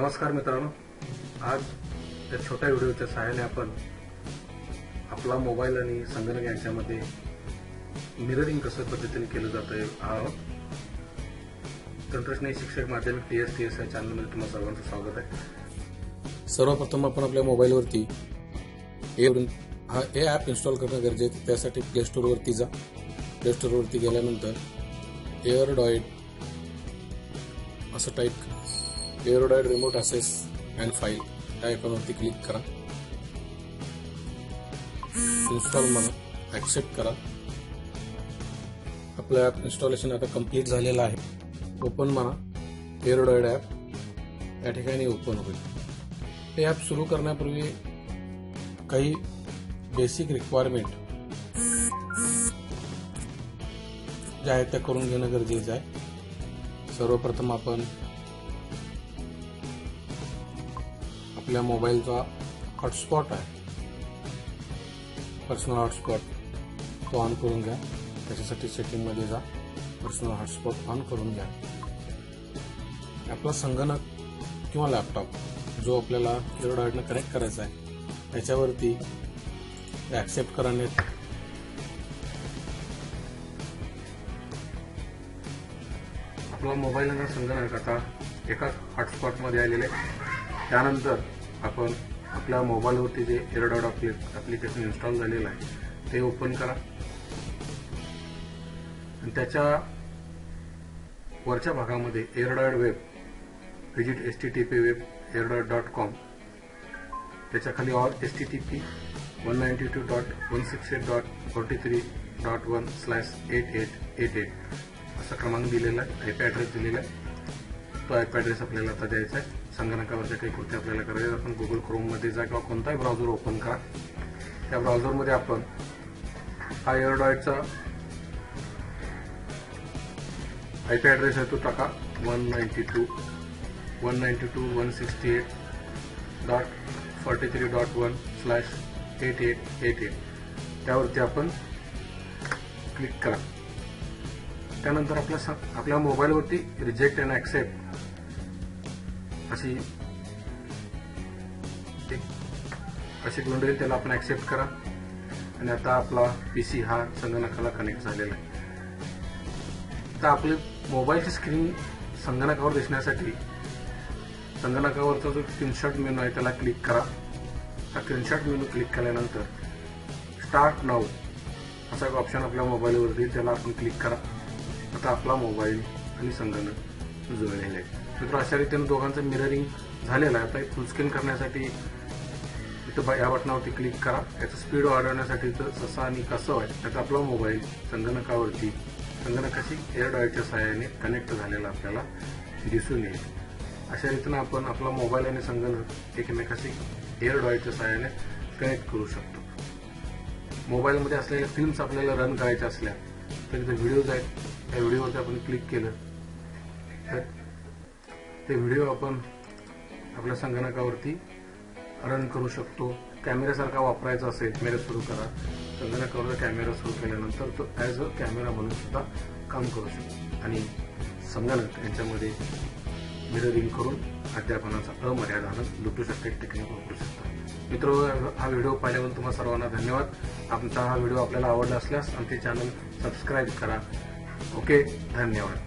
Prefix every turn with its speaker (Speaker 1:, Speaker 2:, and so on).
Speaker 1: नमस्कार मित्रांनो. आज या छोट्या व्हिडिओच्या सहाय्याने आपण आपला मोबाईल आणि संगणक यांच्यामध्ये मिररिंग कसं पद्धतीने केलं जातं आहे आहोत. तंत्रज्ञान शिक्षक माध्यमिक टी एस टी एस या चॅनलमध्ये तुम्हाला सर्वांचं स्वागत आहे. सर्वप्रथम आपण आपल्या मोबाईलवरती हे हा हे ॲप इन्स्टॉल करणं गरजेचं आहे. त्यासाठी प्ले स्टोअरवरती जा. प्ले स्टोअरवरती गेल्यानंतर एअरडॉईड असं टाईप करा रिमोट असेस अँड फाईल या आयकॉनवरती क्लिक करा. इन्स्टॉल म्हणा. ॲक्सेप्ट करा. आपलं ॲप इन्स्टॉलेशन आता कंप्लीट झालेलं आहे. ओपन म्हणा. एअरडॉईड ॲप या ठिकाणी ओपन होईल. हे ॲप सुरू करण्यापूर्वी काही बेसिक रिक्वायरमेंट ज्या आहेत त्या करून घेणं गरजेचं आहे. सर्वप्रथम आपण आपल्या मोबाईलचा हॉटस्पॉट आहे. पर्सनल हॉटस्पॉट तो ऑन करून घ्या. त्याच्यासाठी सेटिंगमध्ये जा. पर्सनल हॉटस्पॉट ऑन करून घ्या. आपला संगणक किंवा लॅपटॉप जो आपल्याला एरोडाईडनं कनेक्ट करायचा आहे त्याच्यावरती ॲक्सेप्ट कराने आपला मोबाईल आणि संगणक आता एकाच हॉटस्पॉटमध्ये आलेले त्यानंतर आपण आपल्या मोबाईलवरती जे एअरडॉट आपले ॲप्लिकेशन इन्स्टॉल झालेलं आहे ते ओपन करा. आणि त्याच्या वरच्या भागामध्ये airdot web visit S T T P web airdot dot com त्याच्याखाली all S T T P one ninety two dot one six eight dot forty three dot one slash eight eight eight eight असा क्रमांक दिलेला आहे I P address दिलेला आहे. तो I address आपल्याला आता द्यायचा आहे. संगणकावरच्या काही कृती आपल्याला करायच्या आपण गुगल क्रोममध्ये जा किंवा कोणताही ब्राउझर ओपन करा. त्या ब्राउझरमध्ये आपण हा एअरडॉईडचा आय पी ॲड्रेस आहे तो टाका. One ninety two one ninety two one sixty eight dot forty three dot one slash eight eight eight eight त्यावरती आपण क्लिक करा. त्यानंतर आपल्या स- आपल्या मोबाईलवरती रिजेक्ट अँड ॲक्सेप्ट अशी एक अशी नोंद त्याला आपण ॲक्सेप्ट करा. आणि आता आपला पी सी हा संगणकाला कनेक्ट झालेला आहे. आता आपली मोबाईलची स्क्रीन संगणकावर दिसण्यासाठी संगणकावरचा जो स्क्रीनशॉट मेनू आहे त्याला क्लिक करा. हा स्क्रीनशॉट मेनू क्लिक केल्यानंतर स्टार्ट नाऊ असा एक ऑप्शन आपल्या मोबाईलवरती त्याला आपण क्लिक करा. आता आपला मोबाईल आणि संगणक जुळलेला आहे मित्र अशा रीतीनं दोघांचं मिररिंग झालेलं आहे. आता हे फुलस्क्रीन करण्यासाठी इथं बा- या बटनावरती क्लिक करा. याचं स्पीड वाढवण्यासाठी इथं ससा आणि कसं आहे त्यात आपला मोबाईल संगणकावरती संगणकाशी एअरडॉईडच्या सहाय्याने कनेक्ट झालेला आपल्याला दिसून येईल. अशा रीतीनं आपण आपला मोबाईल आणि संगणक एकमेकाशी एअरडॉईडच्या सहाय्याने कनेक्ट करू शकतो. मोबाईलमध्ये असलेल्या फिल्म्स आपल्याला रन करायच्या असल्या तर इथं व्हिडिओज आहेत. त्या व्हिडिओवरती आपण क्लिक केलं तर ते व्हिडिओ आपण आपल्या संगणकावरती रन करू शकतो. कॅमेऱ्यासारखा वापरायचा असेल कॅमेरा सुरू करा. संगणकावर कॅमेरा सुरू केल्यानंतर तो ॲज अ कॅमेरा म्हणून सुद्धा काम करू शकतो. आणि संगणक यांच्यामध्ये मिररिंग करून अध्यापनाचा अमर्याद आनंद लुटू शकते टेक्निक वापरू शकता. मित्र हा व्हिडिओ पाहिल्याबद्दल तुम्हाला सर्वांना धन्यवाद. आमचा हा व्हिडिओ आपल्याला आवडला असल्यास आमचे चॅनल सबस्क्राईब करा. ओके धन्यवाद.